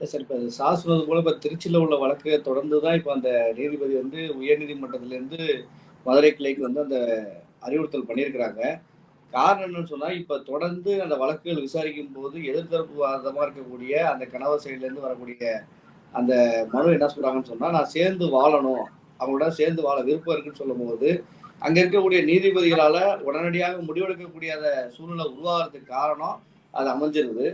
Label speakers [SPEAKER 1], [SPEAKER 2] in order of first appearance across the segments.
[SPEAKER 1] Sir இப்போ sir சொன்னது போல இப்போ திருச்சியில் உள்ள வழக்கு தொடர்ந்து தான் இப்போ அந்த நீதிபதி வந்து உயர்நீதிமன்றத்திலேருந்து மதுரை கிளைக்கு வந்து அந்த அறிவுறுத்தல் பண்ணியிருக்கிறாங்க. காரணம் என்னன்னு சொன்னால் இப்போ தொடர்ந்து அந்த வழக்குகள் விசாரிக்கும் போது எதிர்த்தரப்பு வாதமாக இருக்கக்கூடிய அந்த கணவர் சைட்லேருந்து வரக்கூடிய அந்த மனு என்ன சொல்கிறாங்கன்னு சொன்னால் நான் சேர்ந்து வாழணும். அவங்களோட சேர்ந்து வாழ விருப்பம் இருக்குன்னு சொல்லும் போது அங்கே இருக்கக்கூடிய நீதிபதிகளால் உடனடியாக முடிவெடுக்கக்கூடிய அந்த சூழ்நிலை உருவாகிறதுக்கு காரணம் அது அமைஞ்சிருது.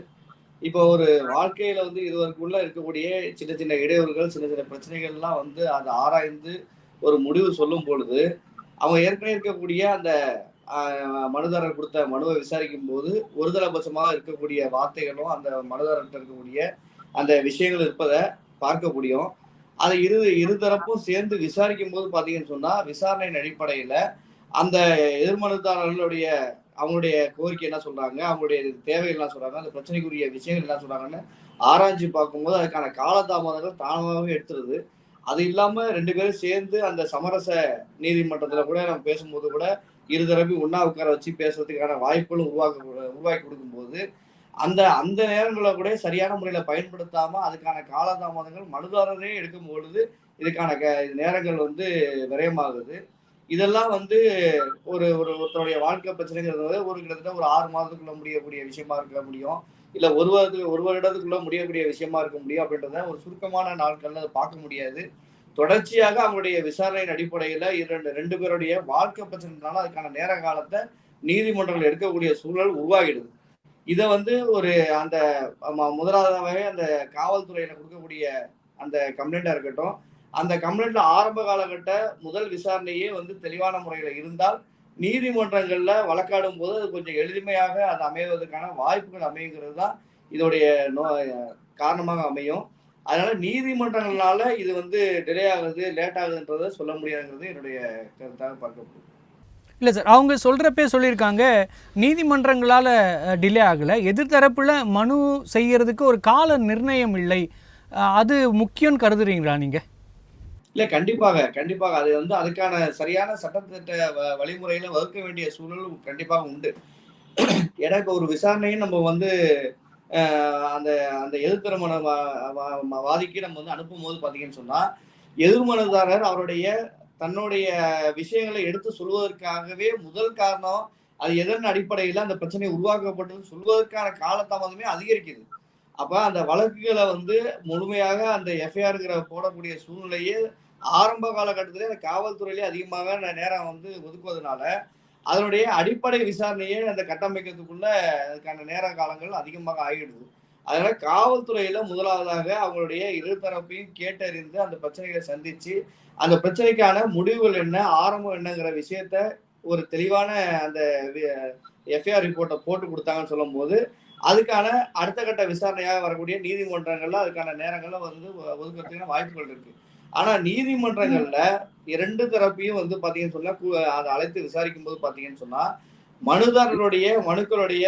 [SPEAKER 1] இப்போ ஒரு வாழ்க்கையில வந்து இதுவரைக்குள்ள இருக்கக்கூடிய சின்ன சின்ன இடையூறுகள் சின்ன சின்ன பிரச்சனைகள்லாம் வந்து அதை ஆராய்ந்து ஒரு முடிவு சொல்லும் பொழுது அவங்க ஏற்கனவே இருக்கக்கூடிய அந்த மனுதாரர் கொடுத்த மனுவை விசாரிக்கும் போது ஒருதலைபட்சமாக இருக்கக்கூடிய வார்த்தைகளும் அந்த மனுதாரர்கிட்ட இருக்கக்கூடிய அந்த விஷயங்கள் இருப்பதை பார்க்க முடியும். அதை இரு இருதரப்பும் சேர்ந்து விசாரிக்கும் போது பாத்தீங்கன்னு சொன்னா விசாரணையின் அடிப்படையில அந்த எதிர்மனுதாரர்களுடைய அவங்களுடைய கோரிக்கை என்ன சொல்றாங்க அவங்களுடைய தேவைகள் என்ன சொல்றாங்க அந்த பிரச்சனைக்குரிய விஷயங்கள் என்ன சொல்றாங்கன்னு ஆராய்ச்சி பார்க்கும்போது அதுக்கான காலதாமதங்கள் தானாகவே எடுத்துருது. அது இல்லாம ரெண்டு பேரும் சேர்ந்து அந்த சமரச நீதிமன்றத்துல கூட நம்ம பேசும்போது கூட இருதரப்பி உண்ணா உட்கார வச்சு பேசுறதுக்கான வாய்ப்புகளும் உருவாக்க உருவாக்கி கொடுக்கும்போது அந்த அந்த நேரங்களை கூட சரியான முறையில பயன்படுத்தாம அதுக்கான காலதாமதங்கள் மனுதாரரே எடுக்கும் பொழுது இதுக்கான க- நேரங்கள் வந்து விரயமாகுது. இதெல்லாம் வந்து ஒரு ஒரு ஒருத்தருடைய வாழ்க்கை பிரச்சனைங்கிறது ஒரு கிட்டத்தட்ட ஒரு ஆறு மாதத்துக்குள்ள முடியக்கூடிய விஷயமா இருக்க முடியும். இல்ல ஒரு வருடத்துக்கு ஒரு வருடத்துக்குள்ள முடியக்கூடிய விஷயமா இருக்க முடியும் அப்படின்றத ஒரு சுருக்கமான நாட்கள்ல அதை பார்க்க முடியாது. தொடர்ச்சியாக அவங்களுடைய விசாரணையின் அடிப்படையில இரண்டு ரெண்டு பேருடைய வாழ்க்கை பிரச்சனைனால அதுக்கான நேர காலத்தை நீதிமன்றங்கள் எடுக்கக்கூடிய சூழல் உருவாகிடுது. இதை வந்து ஒரு அந்த முதலாவதாகவே அந்த காவல்துறையில கொடுக்கக்கூடிய அந்த கம்ப்ளைண்டா இருக்கட்டும் அந்த கம்ப்ளைண்ட்ல ஆரம்ப காலகட்ட முதல் விசாரணையே வந்து தெளிவான முறையில இருந்தால் நீதிமன்றங்கள்ல வழக்காடும் போது அது கொஞ்சம் எளிமையாக அது அமைவதற்கான வாய்ப்புகள் அமையுங்கிறது தான் இதோடைய நோ காரணமாக அமையும். அதனால நீதிமன்றங்களால இது வந்து டிலே ஆகுது லேட் ஆகுதுன்றதை சொல்ல முடியாதுங்கிறது என்னுடைய கருத்தாக பார்க்கப்படுது.
[SPEAKER 2] இல்லை சார் அவங்க சொல்கிறப்பே சொல்லியிருக்காங்க நீதிமன்றங்களால் டிலே ஆகலை. எதிர்த்தரப்பில் மனு செய்கிறதுக்கு ஒரு கால நிர்ணயம் இல்லை. அது முக்கியம்னு கருதுறீங்களா நீங்கள்
[SPEAKER 1] இல்ல கண்டிப்பாக கண்டிப்பாக. அது வந்து அதுக்கான சரியான சட்டத்திட்ட வ- வழிமுறையில வகுக்க வேண்டிய சூழல் கண்டிப்பாக உண்டு. ஏன்னா இப்போ ஒரு விசாரணையும் நம்ம வந்து அந்த அந்த எதிர்த்திறமன வாதிக்கு நம்ம வந்து அனுப்பும் போது பாத்தீங்கன்னு சொன்னா எதிர்மனுதாரர் அவருடைய தன்னுடைய விஷயங்களை எடுத்து சொல்வதற்காகவே முதல் காரணம் அது எதன் அடிப்படையில அந்த பிரச்சனை உருவாக்கப்பட்டது சொல்வதற்கான காலதாமதமே அதிகரிக்குது. அப்ப அந்த வழக்குகளை வந்து முழுமையாக அந்த எஃப்ஐஆருங்கிற போடக்கூடிய சூழ்நிலையே ஆரம்ப காலகட்டத்திலே அந்த காவல்துறையிலே அதிகமாக நேரம் வந்து ஒதுக்குவதனால அதனுடைய அடிப்படை விசாரணையே அந்த கட்டமைக்கிறதுக்குள்ள அதுக்கான நேர காலங்கள் அதிகமாக ஆகிடுது. அதனால காவல்துறையில முதலாவதாக அவங்களுடைய இரு தரப்பையும் கேட்டறிந்து அந்த பிரச்சனைகளை சந்திச்சு அந்த பிரச்சனைக்கான முடிவுகள் என்ன ஆரம்பம் என்னங்கிற விஷயத்த ஒரு தெளிவான அந்த எஃப்ஐஆர் ரிப்போர்ட்டை போட்டு கொடுத்தாங்கன்னு சொல்லும்போது அதுக்கான அடுத்த கட்ட விசாரணையாக வரக்கூடிய நீதிமன்றங்கள்ல அதுக்கான நேரங்கள்ல வந்து ஒதுக்கிறதுக்கான வாய்ப்புகள் இருக்கு. ஆனா நீதிமன்றங்கள்ல இரண்டு தரப்பையும் வந்து பாத்தீங்கன்னு சொன்னா அதை அழைத்து விசாரிக்கும் போது பாத்தீங்கன்னு சொன்னா மனுதாரருடைய மனுக்களுடைய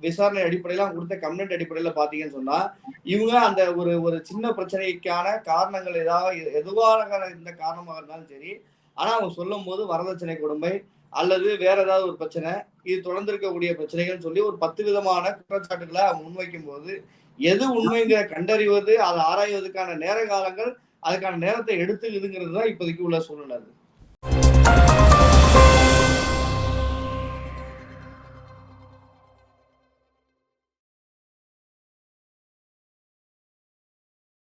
[SPEAKER 1] விசாரணை அடிப்படையில அவங்க கொடுத்த கம்ப்ளைண்ட் அடிப்படையில பாத்தீங்கன்னு சொன்னா இவங்க அந்த ஒரு ஒரு சின்ன பிரச்சனைக்கான காரணங்கள் ஏதாவது எதுவாக இந்த காரணமாக இருந்தாலும் சரி ஆனா அவங்க சொல்லும் போது வரதட்சணை கொடுமை அல்லது வேற ஏதாவது ஒரு பிரச்சனை இது தொடர்ந்து இருக்கக்கூடிய பிரச்சனைகள் சொல்லி ஒரு பத்து விதமான குற்றச்சாட்டுகளை முன்வைக்கும் போது எது உண்மைங்கிற கண்டறிவது அதை ஆராய்வதற்கான நேர காலங்கள் அதுக்கான நேரத்தை எடுத்துக்குதுங்கிறது தான் இப்போதைக்கு உள்ள சூழ்நிலை